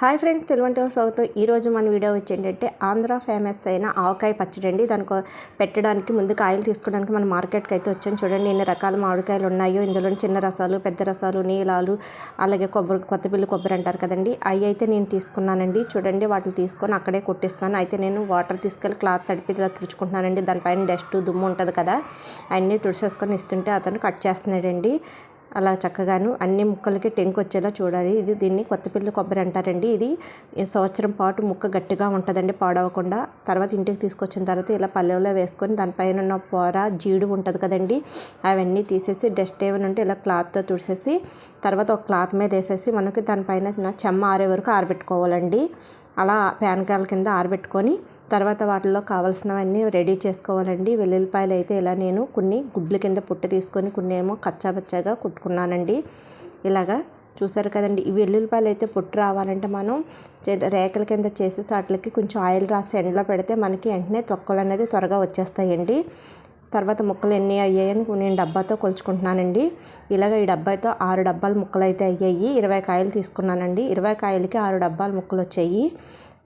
Hi friends తెలుగుంటే స్వాగతం. ఈరోజు మన వీడియో వచ్చి ఏంటంటే ఆంధ్ర ఫేమస్ అయిన ఆవకాయ పచ్చడి అండి. దానికి పెట్టడానికి ముందు కాయలు తీసుకోవడానికి మనం మార్కెట్కి అయితే వచ్చాం. చూడండి ఎన్ని రకాల మామిడికాయలు ఉన్నాయో. ఇందులో చిన్న రసాలు పెద్ద రసాలు నీలాలు అలాగే కొబ్బరి కొత్తపిల్లి కొబ్బరి అంటారు కదండి. అవి అయితే నేను తీసుకున్నానండి. చూడండి వాటిని తీసుకొని అక్కడే కొట్టిస్తాను. అయితే నేను వాటర్ తీసుకెళ్ళి క్లాత్ తడిపి ఇలా తుడుచుకుంటున్నానండి. దానిపైన డస్ట్ దుమ్ము ఉంటుంది కదా. అన్నీ తుడిచేసుకొని ఇస్తుంటే అతను కట్ చేస్తున్నాడండి. అలా చక్కగాను అన్ని ముక్కలకి టెంక్ వచ్చేలా చూడాలి. ఇది దీన్ని కొత్తపిల్లి కొబ్బరి అంటారండి. ఇది సంవత్సరం పాటు ముక్క గట్టిగా ఉంటుందండి పాడవకుండా. తర్వాత ఇంటికి తీసుకొచ్చిన తర్వాత ఇలా పల్లెలో వేసుకొని దానిపైన ఉన్న పొర జీడు ఉంటుంది కదండి అవన్నీ తీసేసి డస్ట్ ఏమైనా ఉంటే ఇలా క్లాత్తో తుడిసేసి తర్వాత ఒక క్లాత్ మీద వేసేసి మనకి దానిపైన చెమ్మ ఆరే వరకు ఆరబెట్టుకోవాలండి. అలా ప్యాన్ కాల కింద ఆరబెట్టుకొని తర్వాత వాటిలో కావాల్సినవన్నీ రెడీ చేసుకోవాలండి. వెల్లుల్లిపాయలు అయితే ఇలా నేను కొన్ని గుడ్ల కింద పుట్టి తీసుకొని కొన్ని ఏమో కచ్చాబచ్చాగా కుట్టుకున్నానండి. ఇలాగా చూసారు కదండి ఈ వెల్లుల్లిపాయలు అయితే పుట్టు రావాలంటే మనం రేకల కింద చేసేసి వాటికి కొంచెం ఆయిల్ రాసి ఎండలో పెడితే మనకి వెంటనే తొక్కలు అనేది త్వరగా వచ్చేస్తాయండి. తర్వాత ముక్కలు ఎన్ని అయ్యాయని నేను డబ్బాతో కొలుచుకుంటున్నానండి. ఇలాగ ఈ డబ్బాతో ఆరు డబ్బాల ముక్కలు అయితే అయ్యాయి. ఇరవై కాయలు తీసుకున్నానండి. ఇరవై కాయలకి ఆరు డబ్బాల ముక్కలు వచ్చాయి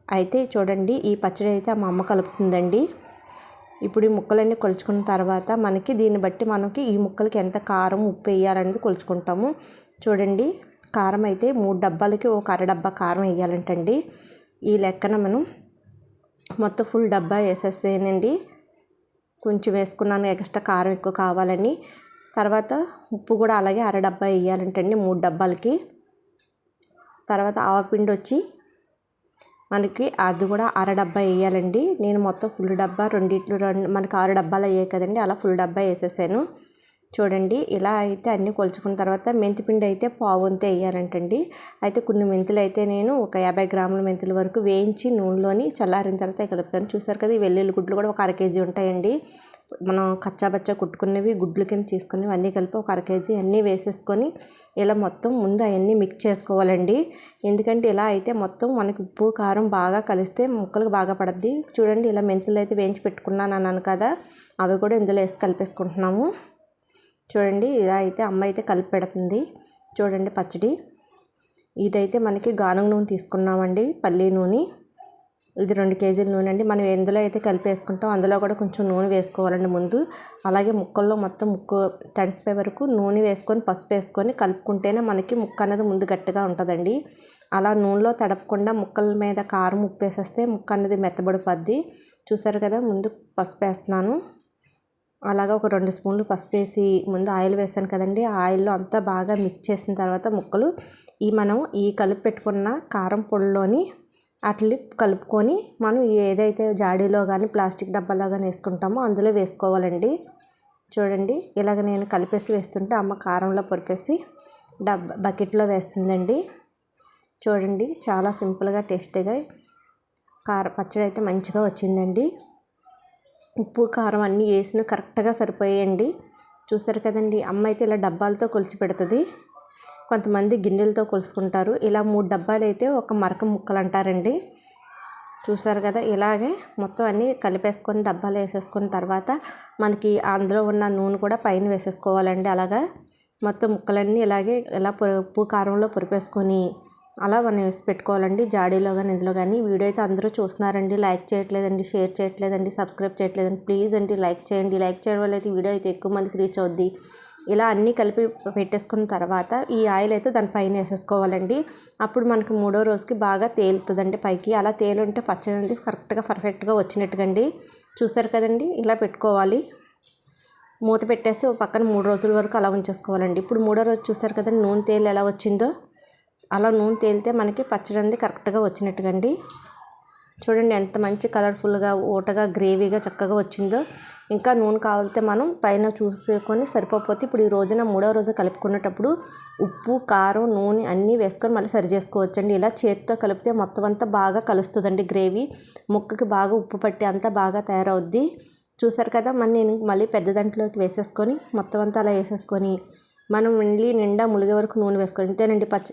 అయితే చూడండి ఈ పచ్చడి అయితే మా అమ్మ కలుపుతుందండి. ఇప్పుడు ఈ ముక్కలన్నీ కొలుచుకున్న తర్వాత మనకి దీన్ని బట్టి మనకి ఈ ముక్కలకి ఎంత కారం ఉప్పు వేయాలనేది కొలుచుకుంటాము. చూడండి కారం అయితే మూడు డబ్బాలకి ఒక అర డబ్బా కారం వేయాలంటండి. ఈ లెక్కన మనం మొత్తం ఫుల్ డబ్బా వేసేసేనండి కొంచెం వేసుకున్నాను ఎక్స్ట్రా కారం ఎక్కువ కావాలని. తర్వాత ఉప్పు కూడా అలాగే అర డబ్బా వేయాలంటండి మూడు డబ్బాలకి. తర్వాత ఆవపిండి వచ్చి మనకి అది కూడా అర డబ్బా వేయాలండి. నేను మొత్తం ఫుల్ డబ్బా రెండిట్లు రెండు మనకి ఆరు డబ్బాలు అయ్యాయి కదండి అలా ఫుల్ డబ్బా వేసేసాను. చూడండి ఇలా అయితే అన్నీ కొలుచుకున్న తర్వాత మెంతిపిండి అయితే పావుంతే వేయాలంటండి. అయితే కొన్ని మెంతులు అయితే నేను ఒక యాభై గ్రాముల మెంతుల వరకు వేయించి నూనెలోని చల్లారిన తర్వాత కలుపుతాను. చూసారు కదా ఈ వెల్లుల్లి గుడ్లు కూడా ఒక అర కేజీ ఉంటాయండి. మనం కచ్చాబచ్చా కుట్టుకున్నవి గుడ్లు కింద తీసుకునేవి అన్నీ కలిపి ఒక అర కేజీ అన్నీ వేసేసుకొని ఇలా మొత్తం ముందు అవన్నీ మిక్స్ చేసుకోవాలండి. ఎందుకంటే ఇలా అయితే మొత్తం మనకి ఉప్పు కారం బాగా కలిస్తే ముక్కలకు బాగా పడద్ది. చూడండి ఇలా మెంతులు అయితే వేయించి పెట్టుకున్నాను అన్నాను కదా అవి కూడా ఇందులో వేసి కలిపేసుకుంటున్నాము. చూడండి ఇలా అయితే అమ్మ అయితే కలిపి పెడుతుంది. చూడండి పచ్చడి. ఇదైతే మనకి గానం నూనె తీసుకున్నామండి పల్లీ నూనె. ఇది రెండు కేజీల నూనె అండి. మనం ఎందులో అయితే కలిపేసుకుంటాం అందులో కూడా కొంచెం నూనె వేసుకోవాలండి ముందు. అలాగే ముక్కల్లో మొత్తం ముక్కు తడిసిపోయే వరకు నూనె వేసుకొని పసుపు వేసుకొని కలుపుకుంటేనే మనకి ముక్క అనేది ముందు గట్టిగా ఉంటుందండి. అలా నూనెలో తడపకుండా ముక్కల మీద కారం ఉప్పు వేసేస్తే ముక్క అనేది మెత్తబడిపోద్ది. చూసారు కదా ముందు పసుపు వేస్తున్నాను. అలాగా ఒక రెండు స్పూన్లు పసుపు వేసి ముందు ఆయిల్ వేసాను కదండి. ఆ ఆయిల్లో అంతా బాగా మిక్స్ చేసిన తర్వాత ముక్కలు ఈ మనం ఈ కలిపి పెట్టుకున్న కారం పొడిలోని అట్లా కలుపుకొని మనం ఏదైతే జాడీలో కానీ ప్లాస్టిక్ డబ్బాలో కానీ వేసుకుంటామో అందులో వేసుకోవాలండి. చూడండి ఇలాగ నేను కలిపేసి వేస్తుంటే అమ్మ కారంలో పొరిపేసి డబ్బా బకెట్లో వేస్తుందండి. చూడండి చాలా సింపుల్గా టేస్టీగా కార పచ్చడి అయితే మంచిగా వచ్చిందండి. ఉప్పు కారం అన్నీ వేసిన కరెక్ట్గా సరిపోయాయండి. చూసారు కదండి అమ్మ అయితే ఇలా డబ్బాలతో కొలిచి పెడుతుంది. కొంతమంది గిన్నెలతో కొలుసుకుంటారు. ఇలా మూడు డబ్బాలు అయితే ఒక మరక ముక్కలు అంటారండి చూసారు కదా? ఇలాగే మొత్తం అన్నీ కలిపేసుకొని డబ్బాలు వేసేసుకున్న తర్వాత మనకి అందులో ఉన్న నూనె కూడా పైన వేసేసుకోవాలండి. అలాగా మొత్తం ముక్కలన్నీ ఇలాగే ఇలా ఉప్పు కారంలో పొరిపేసుకొని అలా మనం వేసి పెట్టుకోవాలండి. జాడీలో కానీ ఇందులో కానీ వీడియో అయితే అందరూ చూస్తున్నారండి. లైక్ చేయట్లేదండి షేర్ చేయట్లేదండి సబ్స్క్రైబ్ చేయట్లేదండి. ప్లీజ్ అండి లైక్ చేయండి. లైక్ చేయడం వల్ల అయితే వీడియో అయితే ఎక్కువ మందికి రీచ్ అవుద్ది. ఇలా అన్నీ కలిపి పెట్టేసుకున్న తర్వాత ఈ ఆయిల్ అయితే దానిపైన వేసేసుకోవాలండి. అప్పుడు మనకి మూడో రోజుకి బాగా తేలుతుందండి పైకి. అలా తేలుంటే పచ్చడి అనేది కరెక్ట్గా పర్ఫెక్ట్గా వచ్చినట్టుగండి. చూసారు కదండి? ఇలా పెట్టుకోవాలి. మూత పెట్టేసి పక్కన మూడు రోజుల వరకు అలా ఉంచేసుకోవాలండి. ఇప్పుడు మూడో రోజు చూసారు కదండి నూనె తేలు ఎలా వచ్చిందో? అలా నూనె తేలితే మనకి పచ్చడి అనేది కరెక్ట్గా వచ్చినట్టుగండి. చూడండి ఎంత మంచి కలర్ఫుల్గా ఊటగా గ్రేవీగా చక్కగా వచ్చిందో. ఇంకా నూనె కావాలితే మనం పైన చూసుకొని సరిపోతే ఇప్పుడు ఈ రోజున మూడో రోజు కలుపుకునేటప్పుడు ఉప్పు కారం నూనె అన్నీ వేసుకొని మళ్ళీ సరి చేసుకోవచ్చండి. ఇలా చేతితో కలిపితే మొత్తం అంతా బాగా కలుస్తుందండి గ్రేవీ. ముక్కకి బాగా ఉప్పు పట్టి అంతా బాగా తయారవుద్ది. చూసారు కదా మన నేను మళ్ళీ పెద్ద దాంట్లోకి వేసేసుకొని మొత్తం అంతా అలా వేసేసుకొని మనం మళ్ళీ నిండా ములిగే వరకు నూనె వేసుకొని అంతేనండి పచ్చ